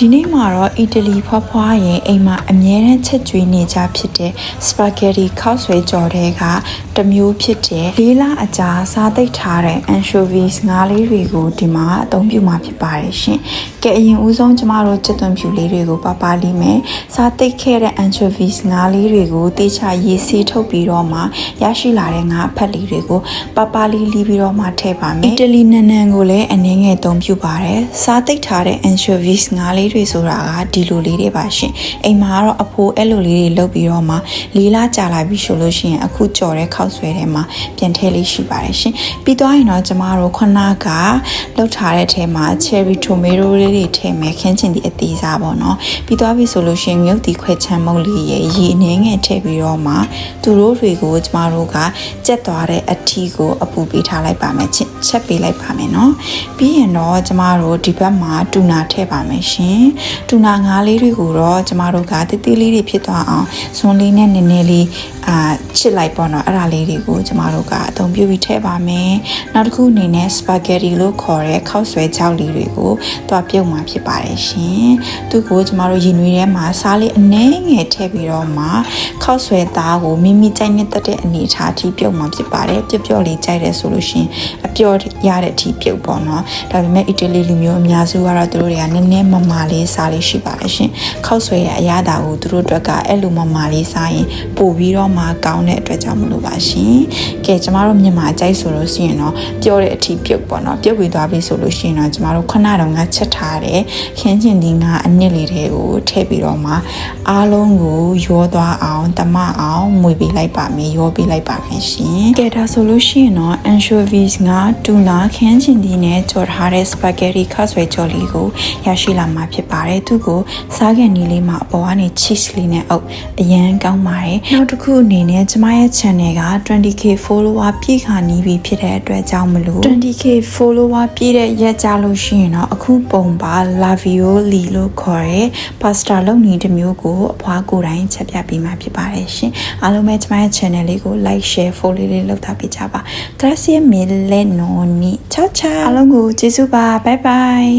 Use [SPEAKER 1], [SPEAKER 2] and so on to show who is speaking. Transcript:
[SPEAKER 1] ဒီနေ့မှာတော့အီတလီဖွားဖွားရဲ့အိမ်မှာအမြဲတမ်းချက်ကျွေးနေကြဖြစ်တဲ့စပါဂက်တီခောက်ဆွဲကြော်တဲ့ကတစ်မျိုးဖြစ်တဲ့လေးလအကြာစားသိပ်ထားတဲ့ anchovies ငါးလေးတွေကိုဒီမှာအသုံးပြုမှာဖြစ်ပါတယ်ရှင်။ကဲအရင်ဦးဆုံးကျမတို့ချက်သွင်းဖြူလေးတွေကိုပပလီမယ်။စားသိပ်ခဲ့တဲ့ anchovies ငါးလေးတွေကိုတေချာရေးဆေးထုတ်ပြီးတော့မှရရှိလာတဲ့ငါးအဖက်လေးတွေကိုပပလီလီပြီးတော့မှထည့်ပါမယ်။အီတလီနန်နန်ကိုလည်းအနည်းငယ်သုံးပြုပါတယ်။စားသိပ်ထားတဲ့ anchovies ငါးလေးတွေဆိုတာကဒီလိုလေးတွေပါရှင်။အိမ်မှာကတော့အဖိုးအဲ့လိုလေးတွေလုပ်ပြီးတော့မှလေးလားကြာလာပြီဆိုလို့ရှိရင်အခုကြော်တဲ့ခောက်ဆွဲထဲမှာပြန်ထည့်လေးရှိပါတယ်ရှင်။ပြီးသွားရင်တော့ကျမတို့ခုနကလောက်ထားတဲ့ထဲမှာ cherry tomato လေးတွေထည့်မယ်ခင်းချင်ဒီအသေးစားပေါ့နော်။ပြီးသွားပြီဆိုလို့ရှိရင်မြုပ်ဒီခွဲချမ်းမုတ်လေးရဲ့ရေအနှင်းငယ်ထည့်ပြီးတော့မှသူတို့တွေကိုကျမတို့ကကြက်သွားတဲ့အထီးကိုအပူပေးထားလိုက်ပါမယ်ချစ်ချက်ပေးလိုက်ပါမယ်နော်။ပြီးရင်တော့ကျမတို့ဒီဘက်မှာတူနာထည့်ပါမယ်ရှင်။တူနာငါးလေးတွေကိုတော့ကျမတို့ကတိတိလေးတွေဖြစ်သွားအောင်စွန်းလေးနဲ့နည်းနည်းလေး အာချစ်လိုက်ပေါ့နော်အဲ့ဒါလေးတွေကိုကျမတို့ကအသုံးပြုပြီးထည့်ပါမယ်။နောက်တစ်ခုအနေနဲ့ spaghetti လို့ခေါ်တဲ့ခောက်ဆွဲကြောက်လေးတွေကိုတွားပြုတ်မှာဖြစ်ပါတယ်ရှင်။သူကိုကျမတို့ရင်နွေးထဲမှာစားလေးအနှဲငယ်ထည့်ပြီးတော့မှခောက်ဆွဲသားကိုမိမိကြိုက်နေတဲ့တဲ့အနေအထားအထိပြုတ်မှာဖြစ်ပါတယ်။ပျော့ပျော့လေးကြိုက်တယ်ဆိုလို့ရှိရင်အပျော့ရတဲ့အထိပြုတ်ပေါ့နော်။ဒါပေမဲ့အီတလီလူမျိုးအများစုကတော့သူတို့တွေကနည်းနည်းမမာလေးစားလေးရှိပါတယ်ရှင်။ခောက်ဆွဲရဲ့အရသာကိုသူတို့အတွက်ကအဲ့လိုမမာလေးစားရင်ပို့ပြီးတော့မှကောင်းတဲ့အတွက်ကြောင့်မလို့ပါရှင်။ ကဲကျမတို့မြန်မာအကြိုက်ဆိုလို့ရှိရင်တော့ပျော့တဲ့အထိပြုတ်ပေါ့နော်။ပြုတ်ပြီးသွားပြီဆိုလို့ရှိရင်တော့ကျမတို့ခုနတော့ငါချက်ထားတဲ့ခင်းကျင်ဒီငါအနစ်လေးတွေကိုထည့်ပြီးတော့မှအားလုံးကိုရောသွားအောင်တမအောင်မွေပေးလိုက်ပါမယ်ရောပေးလိုက်ပါမယ်ရှင်။ကဲဒါဆိုလို့ရှိရင်တော့ anchovies ငါတူနာခင်းကျင်ဒီနဲ့ကြော်ထားတဲ့ spaghetti ခါဆွဲကြော်လေးကိုရရှိလာမှာဖြစ်ပါတယ်။သူကိုစားကန်နီလေးမှာအပေါ်ကနေ cheese လေးနဲ့အုပ်အရန်ကောင်းပါတယ်။နောက်တစ်ခုအနေနဲ့ကျမရဲ့ channel က 20k follower ပြည့်ခါနီးပြီဖြစ်တဲ့အတွက်ကြောင့်မလို့ 20k follower ပြည့်တဲ့ရက်ကြလို့ရှိရင်တော့အခုပုံပါ lavioli လို့ခေါ်တဲ့ pasta လုပ်နည်းတစ်မျိုးကိုအဖွားကိုယ်တိုင်ချက်ပြပေးမှာဖြစ်ပါတယ်ရှင်။အားလုံးပဲကျမရဲ့ channel လေးကို like share follow လေးလေးလုပ်ထားပေးကြပါ။ Grazie mille nonni. Ciao ciao. အားလုံးကိုကျေးဇူးပါ. Bye bye.